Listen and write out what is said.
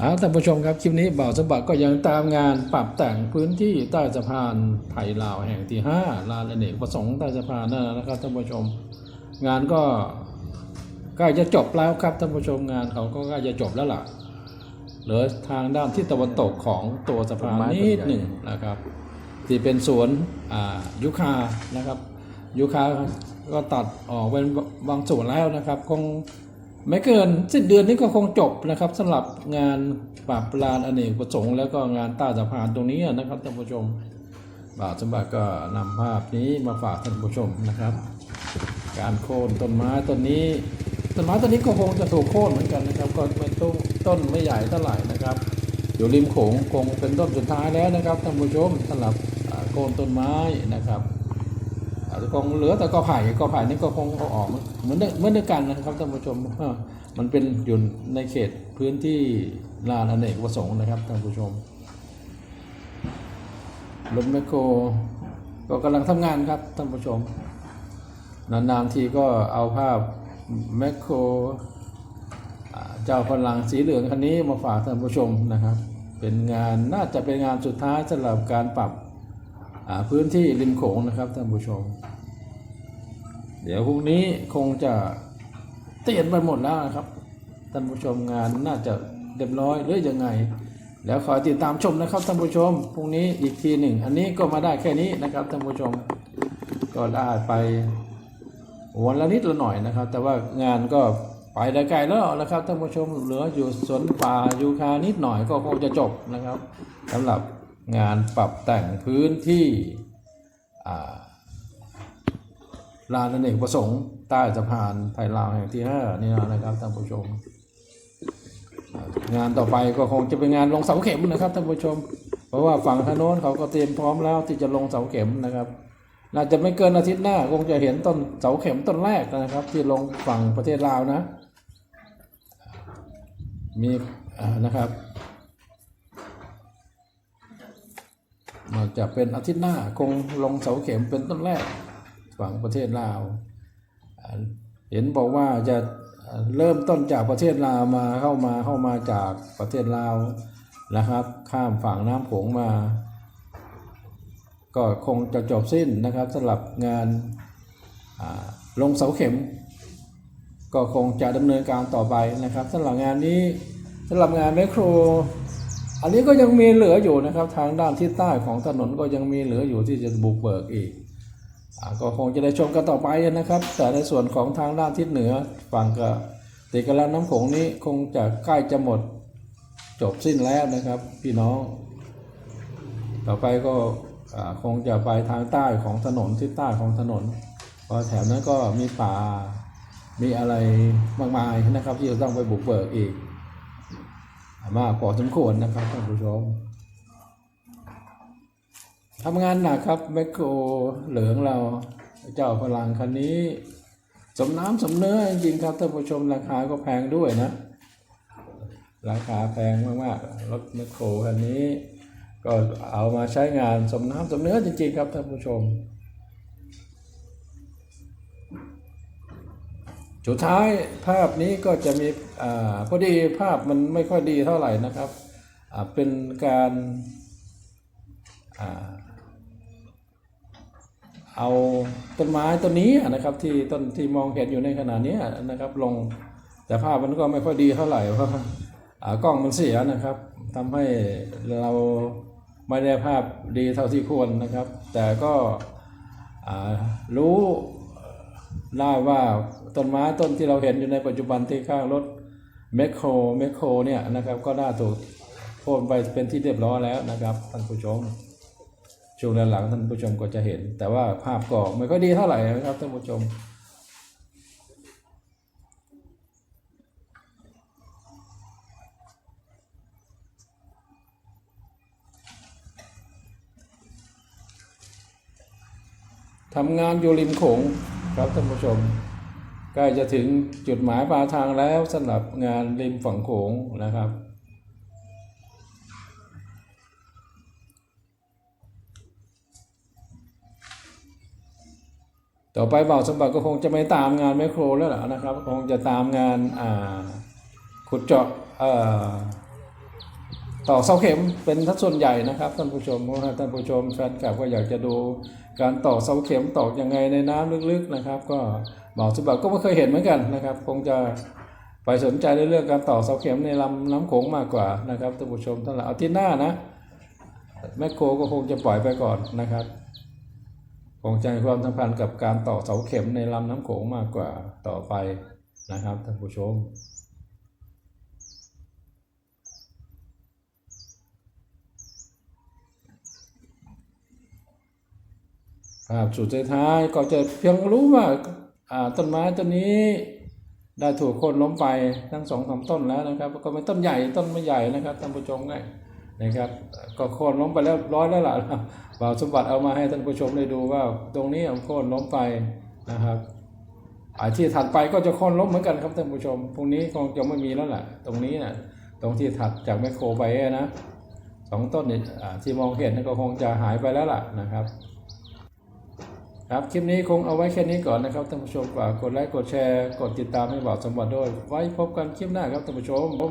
เอาท่านผู้ชมครับคลิปนี้บ่าวสมบัติก็ยังตามงานปรับแต่งพื้นที่ใต้สะพานไทยลาวแห่งที่5ลานอเนกประสงค์ใต้สะพานนั่นนะครับท่านผู้ชม งานก็ใกล้จะจบแล้วครับท่านผู้ชมงานเขาก็ใกล้จะจบแล้วล่ะเหลือทางด้านที่ตะวันตกของตัวสะพานนิดหนึ่งนะครับ ที่เป็นสวนยุคานะครับ ยุคาก็ตัดออกเป็นบางส่วนแล้วนะครับคง ไม่เกินสิ้นเดือนนี้ก็คงจบนะครับสำหรับงานปราบปรานอเนกประสงค์แล้วก็งานต้สะพานตรงนี้นะครับท่านผู้ชมบ่าวสมบัติก็นำภาพนี้มาฝากท่านผู้ชมนะครับ การโค่นต้นไม้ต้นนี้ต้นไม้ต้นนี้ก็คงจะถูกโค่นเหมือนกันนะครับก็เป็นต้นต้นไม่ใหญ่เท่าไหร่นะครับ อยู่ริมโขงคงเป็นต้นสุดท้ายแล้วนะครับท่านผู้ชมสำหรับโค่นต้นไม้นะครับ อาจจะคงเหลือแต่กอไผ่กอไผ่นี่ก็คงเอาออกเหมือนเดิมเหมือนเดียวกันนะครับท่านผู้ชมอ่ามันเป็นอยู่ในเขตพื้นที่ลานอเนกประสงค์นะครับท่านผู้ชมรถแมคโครก็กำลังทำงานครับท่านผู้ชมนานๆทีก็เอาภาพแมคโครเจ้าพลังสีเหลืองคันนี้มาฝากท่านผู้ชมนะครับ เป็นงานน่าจะเป็นงานสุดท้ายสำหรับการปรับ พื้นที่ริมโขงนะครับท่านผู้ชม เดี๋ยวพรุ่งนี้คงจะเตียนไปหมดแล้วนะครับท่านผู้ชมงานน่าจะเรียบร้อยหรือยังไง แล้วขอติดตามชมนะครับท่านผู้ชมพรุ่งนี้อีกทีหนึ่ง อันนี้ก็มาได้แค่นี้นะครับท่านผู้ชมก็ได้ไปวันละนิดละหน่อยนะครับ แต่ว่างานก็ไปได้ไกลแล้วนะครับท่านผู้ชมเหลืออยู่สวนป่ายูคานิดหน่อยก็คงจะจบนะครับสำหรับ งานปรับแต่งพื้นที่ลานอเนกประสงค์ใต้สะพานไทยลาวแห่งที่ห้านี่นะครับท่านผู้ชม งานต่อไปก็คงจะเป็นงานลงเสาเข็มนะครับท่านผู้ชม เพราะว่าฝั่งทางโน้นเขาก็เตรียมพร้อมแล้วที่จะลงเสาเข็มนะครับน่าจะไม่เกินอาทิตย์หน้าคงจะเห็นต้นเสาเข็มต้นแรกนะครับ ที่ลงฝั่งประเทศลาวนะ มีนะครับ มันจะเป็นอาทิตย์หน้าคงลงเสาเข็มเป็นต้นแรกฝั่งประเทศลาว เห็นบอกว่าจะเริ่มต้นจากประเทศลาวมาเข้ามาเข้ามาจากประเทศลาวนะครับ ข้ามฝั่งน้ำโขงมา ก็คงจะจบสิ้นนะครับสำหรับงานลงเสาเข็ม ก็คงจะดำเนินการต่อไปนะครับสำหรับงานนี้สำหรับงานแมคโคร อันนี้ก็ยังมีเหลืออยู่นะครับ ทางด้านทิศใต้ของถนนก็ยังมีเหลืออยู่ที่จะบุกเบิกอีกอก็คงจะได้ชมกันต่อไปนะครับ แต่ในส่วนของทางด้านทิศเหนือฝั่งกับติกับลำน้ำโขงนี้คงจะใกล้จะหมดจบสิ้นแล้วนะครับ พี่น้อง ต่อไปก็คงจะไปทางใต้ของถนนทิศใต้ของถนนเพราะแถวนั้นก็มีป่ามีอะไรมากมายนะครับที่จะต้องไปบุกเบิกอีก มากพอสมควรนะครับท่านผู้ชมทำงานหนักครับแมคโครเหลืองเราเจ้าพลังคันนี้ สมน้ำสมเนื้อจริงครับท่านผู้ชมราคาก็แพงด้วยนะ ราคาแพงมากๆรถแมคโครคันนี้ ก็เอามาใช้งานสมน้ำสมเนื้อจริงๆครับท่านผู้ชม สุดท้ายภาพนี้ก็จะมีอาพอดีภาพมันไม่ค่อยดีเท่าไหร่นะครับอ่าเป็นการอ่าเอาต้นไม้ต้นนี้นะครับที่ต้นที่มองเห็นอยู่ในขณะนี้นะครับลงแต่ภาพมันก็ไม่ค่อยดีเท่าไหร่เพราะอ่ากล้องมันเสียนะครับทำให้เราไม่ได้ภาพดีเท่าที่ควรนะครับ แต่ก็อ่ ได้ว่าต้นไม้ต้นที่เราเห็นอยู่ในปัจจุบันที่ข้างรถแมคโครแมคโครเนี่ยนะครับ ก็น่าถูกโค่นไปเป็นที่เรียบร้อยแล้วนะครับท่านผู้ชมช่วงหลังท่านผู้ชมก็จะเห็น แต่ว่าภาพก็ไม่ค่อยดีเท่าไหร่นะครับท่านผู้ชมทำงานอยู่ริมโขง ครับท่านผู้ชมใกล้จะถึงจุดหมายปลายทางแล้วสำหรับงานริมฝั่งโขงนะครับ ต่อไปบ่าวสมบัติก็คงจะไม่ตามงานแมคโครแล้วล่ะนะครับ คงจะตามงานขุดเจาะ ตอกเสาเข็มเป็นทัดส่วนใหญ่นะครับท่านผู้ชมเพราะว่าท่านผู้ชมแฟนคลับก็อยากจะดูการตอกเสาเข็มตอกยังไงในน้ำลึกๆนะครับ ก็บ่าวสมบัติก็ไม่เคยเห็นเหมือนกันนะครับ คงจะไปสนใจในเรื่องการตอกเสาเข็มในลำน้ำโขงมากกว่านะครับท่านผู้ชมท่านละเอาที่หน้านะแมคโครก็คงจะปล่อยไปก่อนนะครับคงจะให้ความสำคัญกับการต่อเสาเข็มในลำน้ำโขงมากกว่าต่อไปนะครับท่านผู้ชม ครับสุดท้ายก็จะเพียงรู้ว่าอ่าต้นไม้ต้นนี้ได้ถูกคนล้มไปทั้งสองสามต้นแล้วนะครับก็เป็นต้นใหญ่ต้นไม่ใหญ่นะครับท่านผู้ชมไงนะครับ ก็โค่นล้มไปแล้วร้อยแล้วล่ะบ่าวสมบัติเอามาให้ท่านผู้ชมได้ดูว่า ตรงนี้โค่นล้มไปนะครับอาที่ถัดไปก็จะโค่นล้มเหมือนกันครับท่านผู้ชมพรุ่งนี้คงจะไม่มีแล้วล่ะ ตรงนี้นะตรงที่ถัดจากแมคโครไปนะสองต้นนี่ที่มองเห็นก็คงจะหายไปแล้วล่ะนะครับ ครับคลิปนี้คงเอาไว้แค่นี้ก่อนนะครับท่านผู้ชมฝากกดไลค์กดแชร์กดติดตามให้บอกสมบัติด้วย ไว้พบกันคลิปหน้าครับท่านผู้ชม